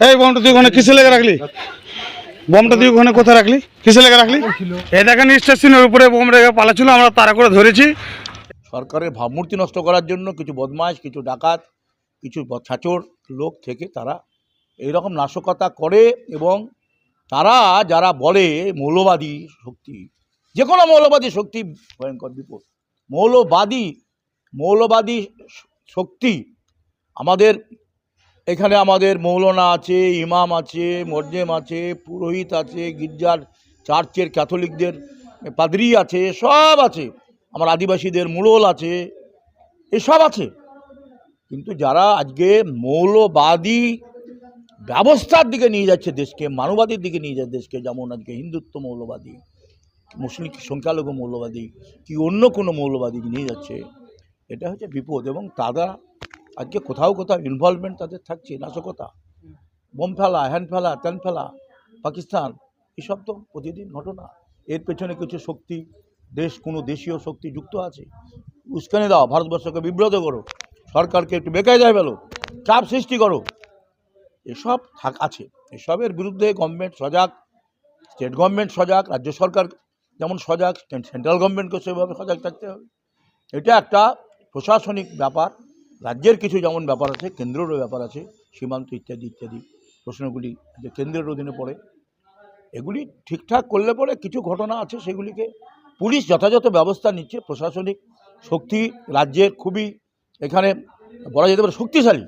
এই বমটা তুই ওখানে কিসে লেগে রাখলি? বমটা তুই ওখানে কোথায় রাখলি? কিসে লেগে রাখলি? এই দেখেন স্টেশনের উপরে বম রেখে পালাচ্ছিল, আমরা তারা করে ধরেছি। সরকারের ভাবমূর্তি নষ্ট করার জন্য কিছু বদমাশ, কিছু ডাকাত, কিছু ছাচোর লোক থেকে তারা এইরকম নাশকতা করে এবং তারা যারা বলে মৌলবাদী শক্তি যে কোনো মৌলবাদী শক্তি, ভয়ঙ্কর বিপদ। মৌলবাদী মৌলবাদী শক্তি আমাদের এখানে আমাদের মৌলানা আছে, ইমাম আছে মর্জেম আছে, পুরোহিত আছে, গির্জার চার্চের ক্যাথলিকদের পাদরি আছে, সব আছে। আমার আদিবাসীদের মুড়ল আছে, এসব আছে। কিন্তু যারা আজকে মৌলবাদী ব্যবস্থার দিকে নিয়ে যাচ্ছে দেশকে মানবাদীর দিকে নিয়ে যাচ্ছে দেশকে, যেমন আজকে হিন্দুত্ব মৌলবাদী, মুসলিম সংখ্যালঘু মৌলবাদী, কি অন্য কোনো মৌলবাদী নিয়ে যাচ্ছে, এটা হচ্ছে বিপদ। এবং তারা আজকে কোথাও কোথাও ইনভলভমেন্ট তাদের থাকছে, নাশকতা, বোম ফেলা হ্যান্ড ফেলা ত্যান ফেলা, পাকিস্তান, এসব তো প্রতিদিন ঘটনা। এর পেছনে কিছু শক্তি, দেশ, কোনো দেশীয় শক্তি যুক্ত আছে। উস্কানি দাও, ভারতবর্ষকে বিব্রত করো, সরকারকে একটু বেকায়দায় ফেলো, চাপ সৃষ্টি করো। এসব থাক আছে। এসবের বিরুদ্ধে গভর্নমেন্ট সজাগ স্টেট গভর্নমেন্ট সজাগ, রাজ্য সরকার যেমন সজাগ, সেন্ট্রাল গভর্নমেন্টকে সেভাবে সজাগ থাকতে হবে। এটা একটা প্রশাসনিক ব্যাপার। রাজ্যের কিছু যেমন ব্যাপার আছে, কেন্দ্রেরও ব্যাপার আছে, সীমান্ত ইত্যাদি ইত্যাদি প্রশ্নগুলি যে কেন্দ্রের অধীনে পড়ে, এগুলি ঠিকঠাক করলে পরে কিছু ঘটনা আছে সেগুলিকে পুলিশ যথাযথ ব্যবস্থা নিচ্ছে, প্রশাসনিক শক্তি রাজ্যের খুবই এখানে বলা যেতে পারে শক্তিশালী।